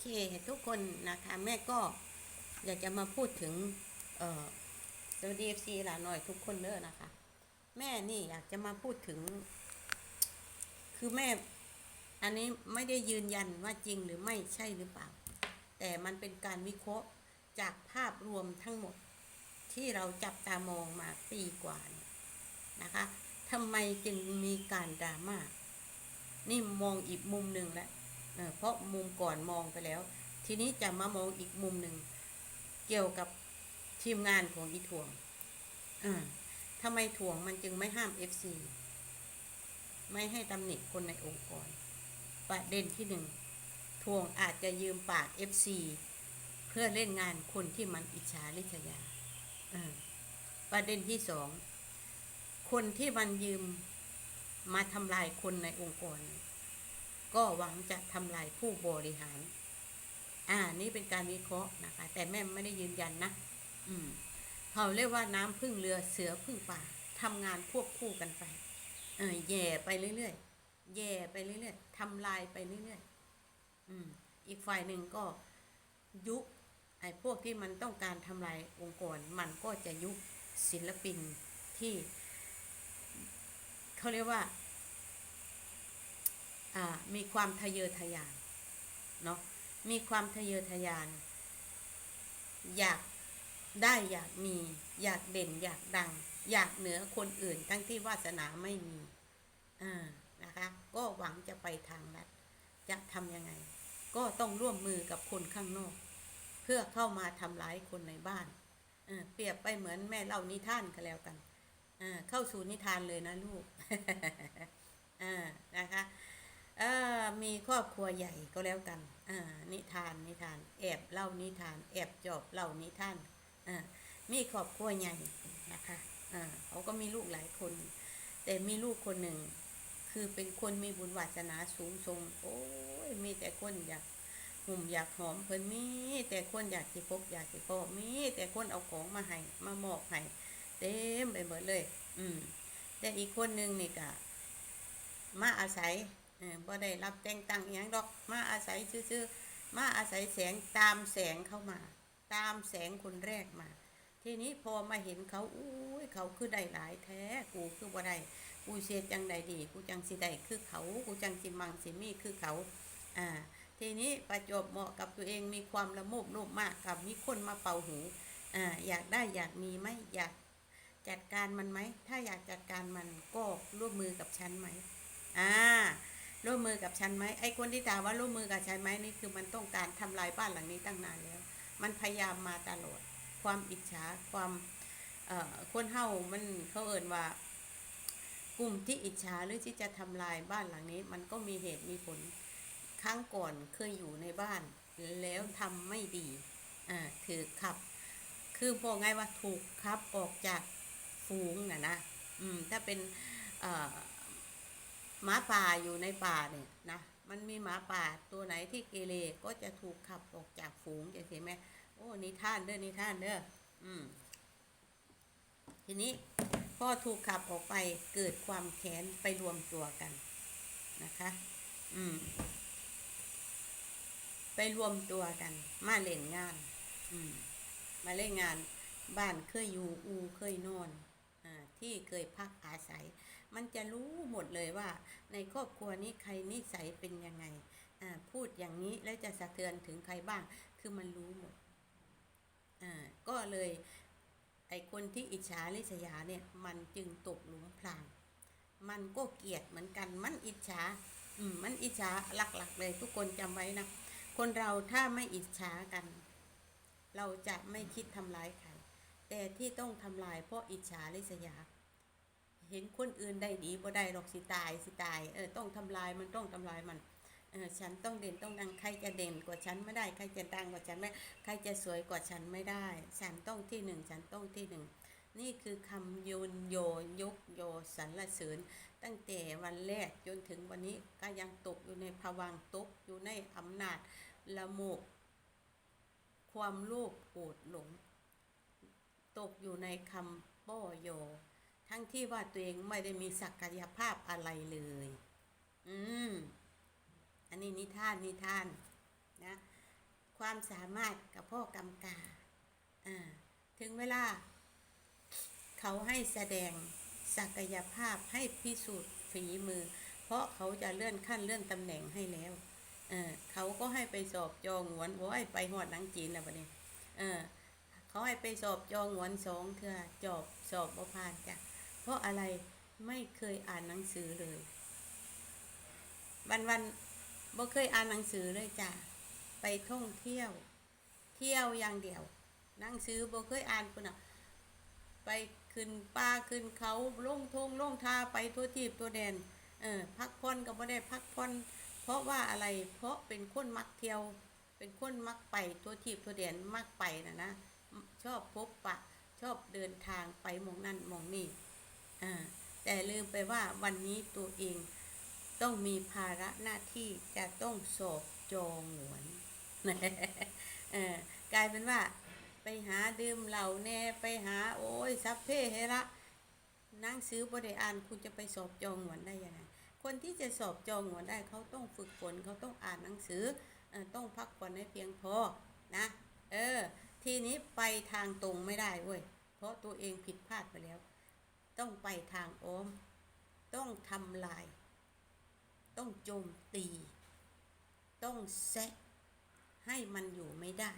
เค ทุกคนนะคะแม่ก็อยากจะมาพูดถึงเออสวัสดีเอฟซีหลานหน่อยทุกคนเด้อนะคะ แม่นี่อยากจะมาพูดถึง คือแม่ อันนี้ไม่ได้ยืนยันว่าจริงหรือไม่ใช่หรือเปล่า แต่มันเป็นการวิเคราะห์จากภาพรวมทั้งหมดที่เราจับตามองมาปีกว่านนะคะทำไมจึงมีการดราม่านี่มองอีกมุมหนึ่งแล้ว เพราะมุมก่อนมองไปแล้ว ทีนี้จะมามองอีกมุมหนึ่งเกี่ยวกับทีมงานของอีถ่วงอ่าทำไมถ่วงมันจึงไม่ห้าม FC ไม่ให้ตำหนิคนในองค์กร ประเด็นที่หนึ่งถ่วงอาจจะยืมปาก FC เพื่อเล่นงานคนที่มันอิจฉาริษยาอ่าประเด็นที่สอง คนที่มันยืมมาทำลายคนในองค์กร ก็หวังจะทำลายผู้บริหาร อ่า นี่เป็นการวิเคราะห์นะคะ แต่แม่ไม่ได้ยืนยันนะ อืม เขาเรียกว่าน้ำพึ่งเรือเสือพึ่งป่าทำงานควบคู่กันไป เออแย่ไปเรื่อยๆ แย่ไปเรื่อยๆทำลายไปเรื่อยๆ อืม อีกฝ่ายหนึ่งก็ยุไอ้พวกที่มันต้องการทำลายองค์กร มันก็จะยุศิลปินที่เขาเรียกว่าอ่า มีความทะเยอทะยานเนาะมีความทะเยอทะยาน อยากได้อยากมี อยากเด่น อยากดัง อยากเหนือคนอื่น ทั้งที่วาสนาไม่มีอ่านะคะก็หวังจะไปทางนั้นจะทำยังไง ก็ต้องร่วมมือกับคนข้างนอก เพื่อเข้ามาทำร้ายคนในบ้านเออเปรียบไปเหมือนแม่เล่านิทานกันแล้วกันอ่าเข้าสู่นิทานเลยนะลูกอ่านะคะ มีครอบครัวใหญ่ก็แล้วกันอ่านิทานนิทาน แอบเล่านิทาน แอบจอบเล่านิทานอ่ามีครอบครัวใหญ่นะคะอ่าเขาก็มีลูกหลายคน แต่มีลูกคนหนึ่ง คือเป็นคนมีบุญวาสนาสูงส่งโอ้ยมีแต่คนอยากหุ่มอยากหอมเพิ่นมี แต่คนอยากสิพบอยากสิพบมี แต่คนเอาของมาให้มามอบให้เต็มไปหมดเลย อืมแต่อีกคนหนึ่งนี่ก็มาอาศัย บ่ได้รับแต่งตั้งอย่างดอกมาอาศัยซื่อๆมาอาศัยแสงตามแสงเข้ามา ตามแสงคนแรกมา ทีนี้พอมาเห็นเขาอุ้ยเขาคือได้หลายแท้กูคือบ่ได้กูเสียจังใดดี กูจังสิได้คือเขากูจังสิมังสิมีคือเขาอ่าทีนี้ประจบเหมาะกับตัวเองมีความละโมบโลภมากกับมีคนมาเป่าหูอ่าอยากได้อยากมีไหมอยากจัดการมันไหม ถ้าอยากจัดการมันก็ร่วมมือกับฉันไหมอ่า ร่วมมือกับฉันไหมไอ้คนที่ถามว่าร่วมมือกับฉันไหมนี่คือมันต้องการทำลายบ้านหลังนี้ตั้งนานแล้ว มันพยายามมาตลอดความอิจฉาความเอ่อคนเฮามันเขาเอ่นว่ากลุ่มที่อิจฉาหรือที่จะทำลายบ้านหลังนี้ มันก็มีเหตุมีผลครั้งก่อนเคยอยู่ในบ้าน แล้วทำไม่ดีอ่าถือขับ คือบอกไงว่าถูกขับออกจากฝูงนะนะอืมถ้าเป็นเอ่อ หมาป่าอยู่ในป่าเนี่ยนะ มันมีหมาป่าตัวไหนที่เกเรก็จะถูกขับออกจากฝูงจะเห็นไหมโอ้นิท่านเด้อนิท่านเด้ออืม ทีนี้พอถูกขับออกไปเกิดความแค้นไปรวมตัวกันนะคะ อืม ไปรวมตัวกัน มาเล่นงาน อืม มาเล่นงาน บ้านเคยอยู่อูเคยนอน อ่า ที่เคยพักอาศัย มันจะรู้หมดเลยว่า ในครอบครัวนี้ใครนิสัยเป็นยังไงอ่าพูดอย่างนี้แล้วจะสะเทือนถึงใครบ้าง คือมันรู้หมดอ่าก็เลยไอคนที่อิจฉาริษยาเนี่ยมันจึงตกหลุมพราง มันก็เกลียดเหมือนกัน มันอิจฉาอืมมันอิจฉาหลักๆ เลยทุกคนจำไว้นะ คนเราถ้าไม่อิจฉากัน เราจะไม่คิดทำร้ายใคร แต่ที่ต้องทำลายเพราะอิจฉาริษยา เห็นคนอื่นได้ดีบ่ได้หรอกสิตายสิตายเออต้องทำลายมันต้องทำลายมันเออฉันต้องเด่นต้องดังใครจะเด่นกว่าฉันไม่ได้ใครจะดังกว่าฉันไม่ใครจะสวยกว่าฉันไม่ได้ ฉันต้องที่หนึ่งฉันต้องที่หนึ่งนี่คือคำยุนโยยกโยสรรเสริญ ตั้งแต่วันแรกจนถึงวันนี้ก็ยังตกอยู่ในภวังตกอยู่ในอำนาจละโมบความโลภโกรธหลง ตกอยู่ในคำป้อโย ทั้งที่ว่าตัวเองไม่ได้มีศักยภาพอะไรเลย อืม อันนี้นิทานนิทานนะ ความสามารถกับพ่อกำกา อ่า ถึงเวลา เขาให้แสดงศักยภาพให้พิสูจน์ฝีมือ เพราะเขาจะเลื่อนขั้นเลื่อนตำแหน่งให้แล้ว เออ เขาก็ให้ไปสอบจองหวนโอ้ยไปหอดหนังจีนแล้วบัดนี้เออเขาให้ไปสอบจองหวนสองเทื่อจอบสอบบ่ผ่านจ้ะ เพราะอะไรไม่เคยอ่านหนังสือเลย วันวันบ่เคยอ่านหนังสือเลยจ้ะไปท่องเที่ยว เที่ยวอย่างเดียวหนังสือบ่เคยอ่านปุ่นอะไปขึ้นป่าขึ้นเขาล่งทงล่งทาไปทั่วทีบตัวแดนเออพักผ่อนก็บ่ได้พักผ่อนเพราะว่าอะไรเพราะเป็นคนมักเที่ยว เป็นคนมักไปทั่วทีบทั่วแดนมักไปนะนะชอบพบปะชอบเดินทางไปมองนั่นมองนี่ แต่ลืมไปว่าวันนี้ตัวเองต้องมีภาระหน้าที่จะต้องสอบจองหวนเออกลายเป็นว่า ไปหาดื่มเหล้าแน่ไปหา โอ้ยซับเพ่เฮระนั่งสือบริอ่านคุณจะไปสอบจองหวนได้ยังไงคนที่จะสอบจองหวนได้เขาต้องฝึกฝนเขาต้องอ่านหนังสือเออต้องพักผ่อนให้เพียงพอนะเออ ทีนี้ไปทางตรงไม่ได้เว้ยเพราะตัวเองผิดพลาดไปแล้ว ต้องไปทางอ้อม ต้องทำลาย ต้องโจมตี ต้องแซะให้มันอยู่ไม่ได้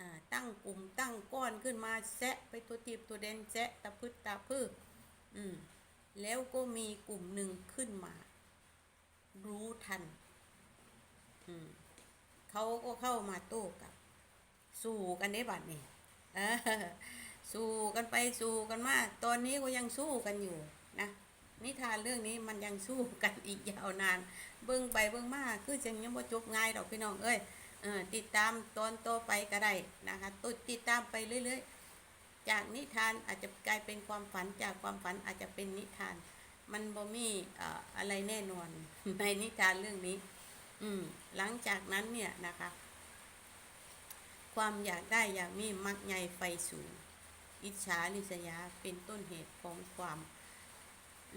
อ่าตั้งกลุ่มตั้งก้อนขึ้นมาแซะไปตัวทีบตัวเดนแซะตะพึดตะพืออืมแล้วก็มีกลุ่มหนึ่งขึ้นมา รู้ทัน อืมเขาก็เข้ามาโต้กับ สู้กันได้บัดนี่เสู้กันไปสู้กันมาตอนนี้ก็ยังสู้กันอยู่นะนิทานเรื่องนี้มันยังสู้กันอีกยาวนาน เบิ่งไปเบิ่งมาคือจังยังบ่จบง่ายดอกพี่น้องเอ้ยเออติดตามตอนโตไปก็ได้นะคะตุดติดตามไปเรื่อยๆ จากนิทานอาจจะกลายเป็นความฝันจากความฝันอาจจะเป็นนิทาน มันบ่มีเอ่ออะไรแน่นอนในนิทานเรื่องนี้ อืมหลังจากนั้นเนี่ยนะคะ ความอยากได้อยากมีมักใหญ่ไฟสูง อิจฉาริษยาเป็นต้นเหตุของความ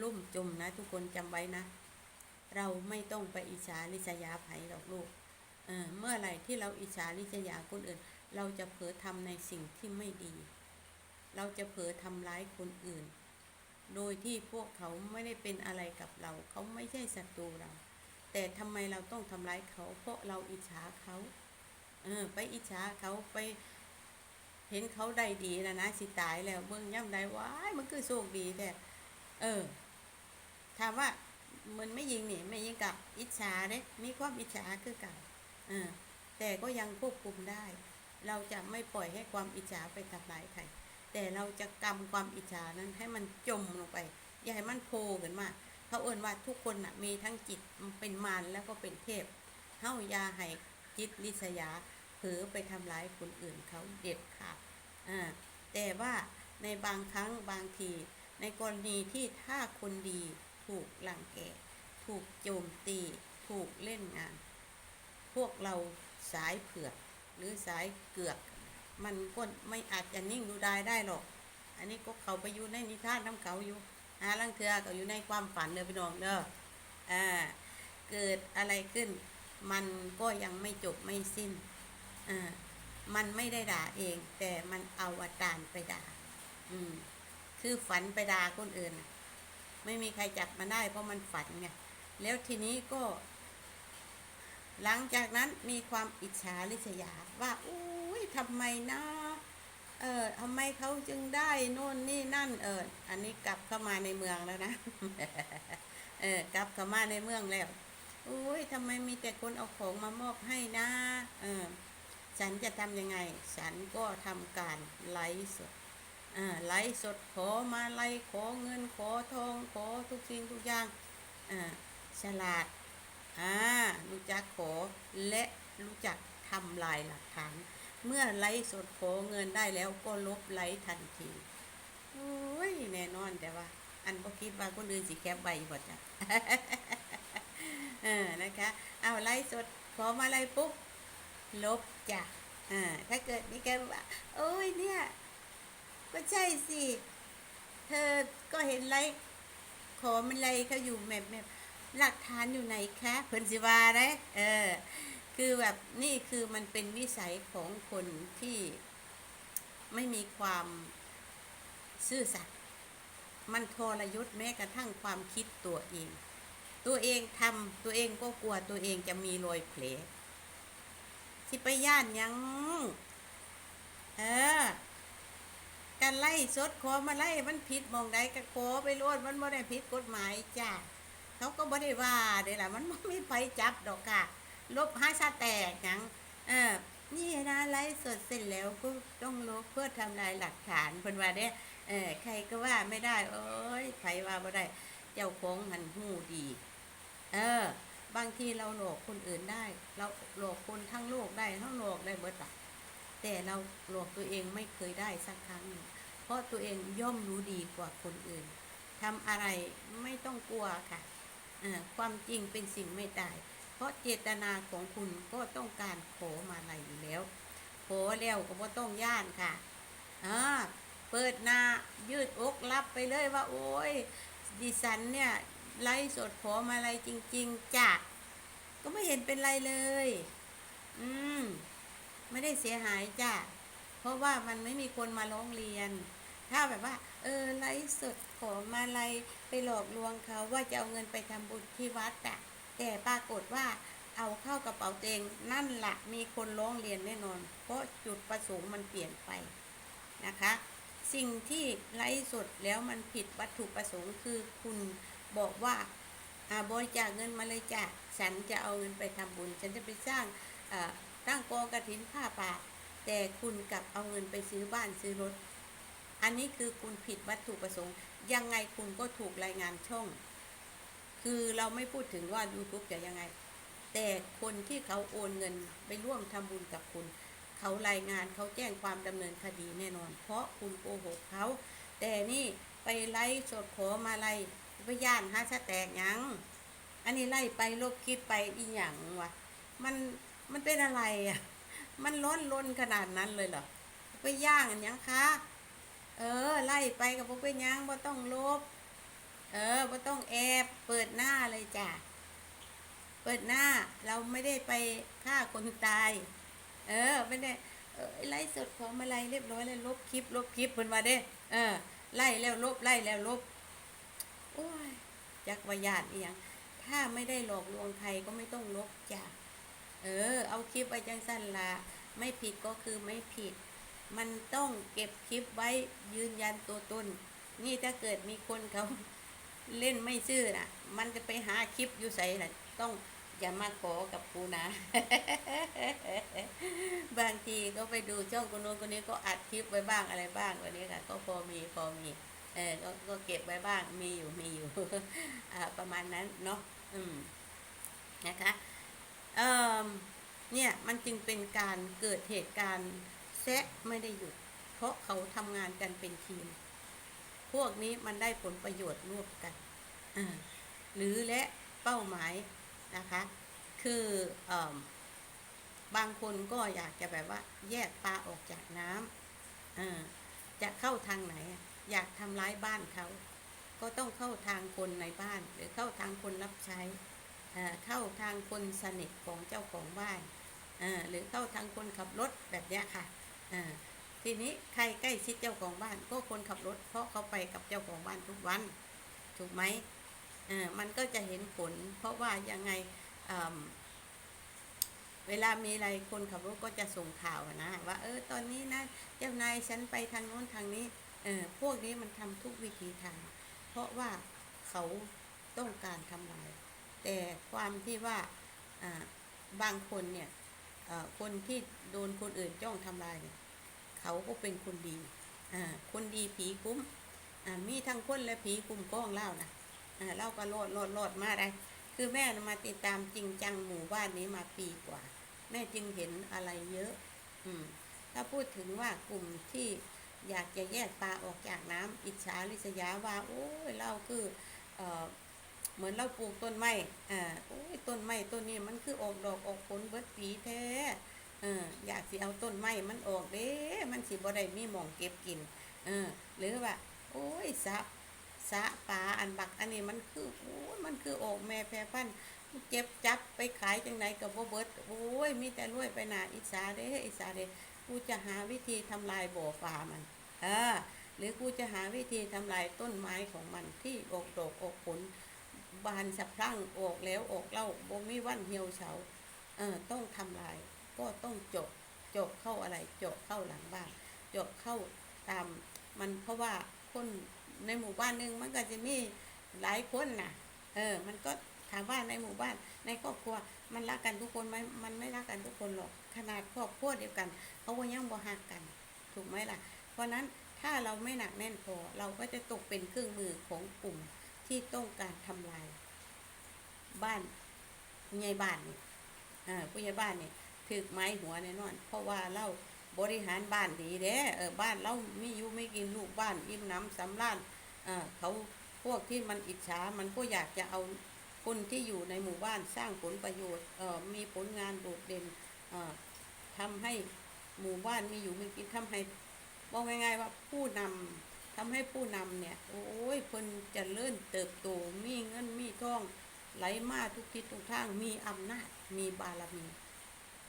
ลุ่มจมนะ ทุกคนจำไว้นะ เราไม่ต้องไปอิจฉาริษยาไผหรอกลูกเออเมื่อไหร่ที่เราอิจฉาริษยาคนอื่น เราจะเผลอทำในสิ่งที่ไม่ดี เราจะเผลอทำร้ายคนอื่น โดยที่พวกเขาไม่ได้เป็นอะไรกับเรา เขาไม่ใช่ศัตรูเรา แต่ทำไมเราต้องทำร้ายเขา เพราะเราอิจฉาเขา เออ ไปอิจฉาเขาไป เห็นเขาได้ดีนะนะสิตายแล้วเบิ่งย่ำได้ว้ายมันคือโชคดีแต่เออ ถามว่ามันไม่ยิงนี่ไม่ยิงกับอิจฉาเด้มีความอิจฉาคือก่าเออแต่ก็ยังควบคุมได้ เราจะไม่ปล่อยให้ความอิจฉาไปทำร้ายใครแต่เราจะกำความอิจฉานั้นให้มันจมลงไป อย่าให้มันโผล่ขึ้นมาเขาเอ่นว่าทุกคนนะมีทั้งจิตเป็นมารแล้วก็เป็นเทพเฮายาให้จิตลิษยา เผลอไปทำร้ายคนอื่นเขาเด็ดขาดอ่าแต่ว่าในบางครั้งบางที ในกรณีที่ถ้าคนดีถูกลังแก ถูกโจมตี ถูกเล่นงาน พวกเราสายเผือก หรือสายเกือก มันก็ไม่อาจจะนิ่งดูได้ได้หรอก อันนี้ก็เขาไปอยู่ในนิทานน้ำเขาอยู่หาลังเทือก็อยู่ในความฝันเด้อพี่น้องเด้ออ่าเกิดอะไรขึ้น มันก็ยังไม่จบไม่สิ้น มันไม่ได้ด่าเอง แต่มันเอาอาจารย์ไปด่า อืม คือฝันไปด่าคนอื่น ไม่มีใครจับมันได้เพราะมันฝันไง แล้วทีนี้ก็ หลังจากนั้นมีความอิจฉาริษยา ว่าอุ้ยทำไมนะเออทำไมเขาจึงได้โน่นนี่นั่น เออ อันนี้กลับเข้ามาในเมืองแล้วนะ เออ กลับเข้ามาในเมืองแล้ว อุ้ยทำไมมีแต่คนเอาของมามอบให้นะ เออ ฉันจะทำยังไง ฉันก็ทำการไลฟ์สดอ่าไลฟ์สดขอมาไลยขอเงินขอทองขอทุกสิ่งทุกอย่างอ่าฉลาดอ่ารู้จักขอและรู้จักทำลายหลักฐาน เมื่อไลฟ์สดขอเงินได้แล้วก็ลบไลฟ์ทันทีโอ้ยแน่นอนแต่ว่า อันก็คิดว่าคนอื่นสิแคปใบบ่จ้ะเออนะคะ เอาไลฟ์สดขอมาไลฟ์ปุ๊บลบ จ้ะอ่าถ้าเกิดมีแกบอกว่าโอ้ยเนี่ย ก็ใช่สิ เธอก็เห็นไลค์ขอมันไลเขาอยู่แมบแมบหลักฐานอยู่ไหนคะเพิ่นสิว่าได้เออคคือแบบนี่คือมันเป็นวิสัยของคนที่ไม่มีความซื่อสัตย์มันทรยศแม้กระทั่งความคิดตัวเอง ตัวเองทำตัวเองก็กลัวตัวเองจะมีรอยแผล สิไปย่านยัง เออการไล่สดขอมาไล่มันผิดมองใดก็ขอไปโลดมันบ่ได้ผิดกฎหมายจ้ะเขาก็บ่ได้ว่าเด้ล่ะมันบ่มีไผจับดอกค่ะ ลบห้าชาแตกหยังเออนี่นะไล่สดเสร็จแล้วก็ต้องลบเพื่อทำลายหลักฐานเพิ่นว่าเด้เออใครก็ว่าไม่ได้ โอ้ยไผว่าบ่ได้ เจ้าของหันหูดี เออ บางทีเราหลอกคนอื่นได้ เราหลอกคนทั้งโลกได้ทั้งโลกได้เบิดอะแต่เราหลอกตัวเองไม่เคยได้สักครั้ง เพราะตัวเองย่อมรู้ดีกว่าคนอื่นทำอะไรไม่ต้องกลัวค่ะอความจริงเป็นสิ่งไม่ตาย เพราะเจตนาของคุณก็ต้องการขอมาอะไรอยู่แล้วขอแล้วก็บ่ต้องย่านค่ะอ่าเปิดหน้ายืดอกรับไปเลยว่า โอ้ยดิฉันเนี่ย ไล่สดขอมาอะไรจริง ๆจ้ะก็ไม่เห็นเป็นไรเลย อืม ไม่ได้เสียหายจ้ะ เพราะว่ามันไม่มีคนมาร้องเรียน ถ้าแบบว่า เออไลฟ์สดขอมาอะไรไปหลอกลวงเขาว่าจะเอาเงินไปทำบุญที่วัดอะแต่ปรากฏว่าเอาเข้ากระเป๋าเตงนั่นแหละมีคนร้องเรียนแน่นอน เพราะจุดประสงค์มันเปลี่ยนไปนะคะ สิ่งที่ไลฟ์สดแล้วมันผิดวัตถุประสงค์คือคุณ บอกว่าอาบริจาคเงินมาเลยจ้ะฉันจะเอาเงินไปทำบุญ ฉันจะไปสร้างอ่าตั้งกองกระถินผ้าป่า แต่คุณกลับเอาเงินไปซื้อบ้านซื้อรถ อันนี้คือคุณผิดวัตถุประสงค์ ยังไงคุณก็ถูกรายงานช่อง คือเราไม่พูดถึงว่า YouTube จะยังไง แต่คนที่เขาโอนเงินไปร่วมทำบุญกับคุณ เขารายงานเขาแจ้งความดำเนินคดีแน่นอน เพราะคุณโกหกเขา แต่นี่ไปไล่สดขอมาไล่ ไปย่านหาสแตกหยัง อันนี้ไล่ไปลบคลิปไปอีหยังวะมันมันเป็นอะไรอะ มันร้อนรนขนาดนั้นเลยเหรอไปย่างอันยังคะเออ ไล่ไปกับพวกไปหยังบ่ต้องลบ เออบ่ต้องแอบเปิดหน้าเลยจ้ะเปิดหน้าเราไม่ได้ไปฆ่าคนตาย เออไม่ได้เออไล่สดของมาไล่เรียบร้อยแล้วลบคลิปลบคลิปเพิ่นว่าเด้ เออไล่แล้วลบไล่แล้วลบ โอ้ยจักวายานอีหยังถ้าไม่ได้หลอกลวงใครก็ไม่ต้องลบจ้ะเออ เอาคลิปไว้จังสั้นละไม่ผิดก็คือไม่ผิด มันต้องเก็บคลิปไว้ยืนยันตัวตน นี่ถ้าเกิดมีคนเขาเล่นไม่ซื่อน่ะ มันจะไปหาคลิปอยู่ใส่น่ะ ต้องอย่ามาขอกับกูนะ บางทีก็ไปดูช่องคนโน้นคนนี้ก็อัดคลิปไว้บ้างอะไรบ้างวันนี้ค่ะ ก็พอมีพอมี เออก็ก็เก็บไว้บ้างมีอยู่มีอยู่ประมาณนั้นเนาะอืมนะคะเออเนี่ยมันจึงเป็นการเกิดเหตุการณ์แซะไม่ได้หยุด เพราะเขาทำงานกันเป็นทีม พวกนี้มันได้ผลประโยชน์ร่วมกันหรือและเป้าหมายนะคะ คือเออบางคนก็อยากจะแบบว่า แยกปลาออกจากน้ำจะเข้าทางไหน อยากทำร้ายบ้านเขา ก็ต้องเข้าทางคนในบ้าน หรือเข้าทางคนรับใช้ เข้าทางคนสนิทของเจ้าของบ้าน หรือเข้าทางคนขับรถแบบนี้ค่ะ ทีนี้ใครใกล้ชิดเจ้าของบ้าน ก็คนขับรถ เพราะเขาไปกับเจ้าของบ้านทุกวัน ถูกไหมมันก็จะเห็นผล เพราะว่ายังไงเวลามีอะไรคนขับรถก็จะส่งข่าวนะ ว่าเออตอนนี้นะเจ้านายฉันไปทางโน้นทางนี้ เออพวกนี้มันทำทุกวิธีทาง เพราะว่าเขาต้องการทำลาย แต่ความที่ว่าบางคนเนี่ยคนที่โดนคนอื่นจ้องทำลายเนี่ยเขาก็เป็นคนดีคนดีผีคุ้มมีทั้งคนและผีคุ้มก้องเล่านะเล่าก็รอดรอดรอดมาได้ คือแม่มาติดตามจริงจังหมู่บ้านนี้มาปีกว่า แม่จึงเห็นอะไรเยอะ อืมถ้าพูดถึงว่ากลุ่มที่ อยากจะแยกปลาออกจากน้ำอิจฉาริษยาว่าโอ้ยเราคือเออเหมือนเราปลูกต้นไม้อ่าโอ้ยต้นไม้ต้นนี้มันคือออกดอกออกผลเบิดปีแท้เอออยากสิเอาต้นไม้มันออกเด้มันสิบ่ได้มีหมองเก็บกินเออหรือว่าโอ้ยสะสะปลาอันบักอันนี้มันคือโอ้ยมันคือออกแม่แพร่พันเจ็บจับไปขายจังไหนกับบ่เบิดโอ้ยมีแต่รวยไปหนาอิสาเด้อิสาเด้กูจะหาวิธีทำลายบ่อฟ้ามัน เออหรือกูจะหาวิธีทำลายต้นไม้ของมันที่ออกดอกออกผล บานสะพรั่งออกแล้วออกเล่าบ่มีวันเหี่ยวเฉาเออต้องทำลายก็ต้องจาะเจาะเข้าอะไรจาะเข้าหลังบ้านจาะเข้าตามมันเพราะว่าคนในหมู่บ้านหนึงมันก็จะมีหลายคนน่ะ เออ มันก็ถามว่าในหมู่บ้าน ในครอบครัวมันรักกันทุกคนไหมมันไม่รักกันทุกคนหรอกขนาดครอบครัวเดียวกันเขาก็ยังบ่หักกัน ถูกไหมล่ะ ราะนั้นถ้าเราไม่หนักแน่นพอเราก็จะตกเป็นเครื่องมือของกลุ่มที่ต้องการทำลาย บ้านผู้ใหญ่บ้านนี่อ่าผู้ใหญ่บ้านนี่ถือไม้หัวแน่นอน เพราะว่าเราบริหารบ้านดีเด้เออบ้านเราไม่ยู่ไม่กินลูกบ้านอิ่มน้ำสำราญอ่าเขาพวกที่มันอิจฉามันก็อยากจะเอาคนที่อยู่ในหมู่บ้านสร้างผลประโยชน์เออมีผลงานโดดเด่นเออทำให้หมู่บ้านมีอยู่มีกินทำให้ บอกง่ายๆว่าผู้นำทำให้ผู้นำเนี่ย โอ้ยเพิ่นจะเลื่อนเติบโตมีเงินมีทองไหลมาทุกทิศทุกทางมีอำนาจมีบารมี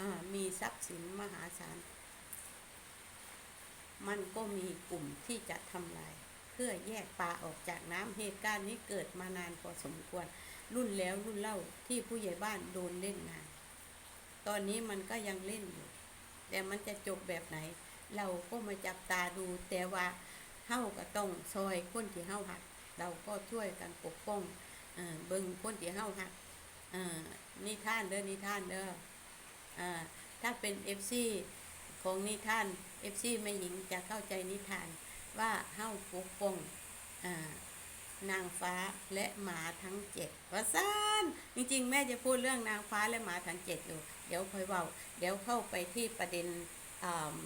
อ่ามีทรัพย์สินมหาศาลมันก็มีกลุ่มที่จะทำลาย เพื่อแยกปลาออกจากน้ำเหตุการณ์นี้เกิดมานานพอสมควร รุ่นแล้วรุ่นเล่าที่ผู้ใหญ่บ้านโดนเล่นงาน ตอนนี้มันก็ยังเล่นอยู่ แต่มันจะจบแบบไหน เราก็มาจับตาดูแต่ว่าเฮาก็ต้องซอยคนที่เฮาหัก เราก็ช่วยกันปกป้องเออเบิ่งคนที่เฮาฮักเออนิทานเด้อนิทานเด้ออ่าถ้าเป็น FC ของนิทาน FC แม่หญิงจะเข้าใจนิทานว่าเฮาปกป้องอ่านางฟ้าและหมาทั้งเจ็ดว่าซานจริงๆ แม่จะพูดเรื่องนางฟ้าและหมาทั้งเจ็ดอยู่ เดี๋ยวค่อยเว้าเดี๋ยวเข้าไปที่ประเด็นอ่า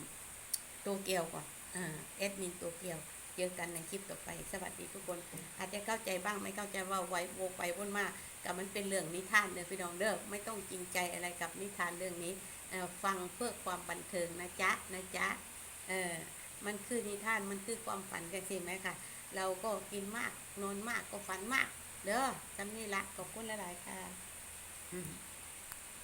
ตัวเกียวก่อนอ่าแอดมินตัวเกียวเจอกันในคลิปต่อไปสวัสดีทุกคน อาจจะเข้าใจบ้างไม่เข้าใจว่าไว้โวไปวนมากับมันเป็นเรื่องนิทานเด้อพี่น้องเด้อไม่ต้องจริงใจอะไรกับนิทานเรื่องนี้ฟังเพื่อความบันเทิงนะจ๊ะนะจ๊ะเออมันคือนิทานมันคือความฝันกันใช่ไหมค่ะ เราก็กินมากนอนมากก็ฝันมาก เด้อจำนี่ละขอบคุณหลายๆค่ะ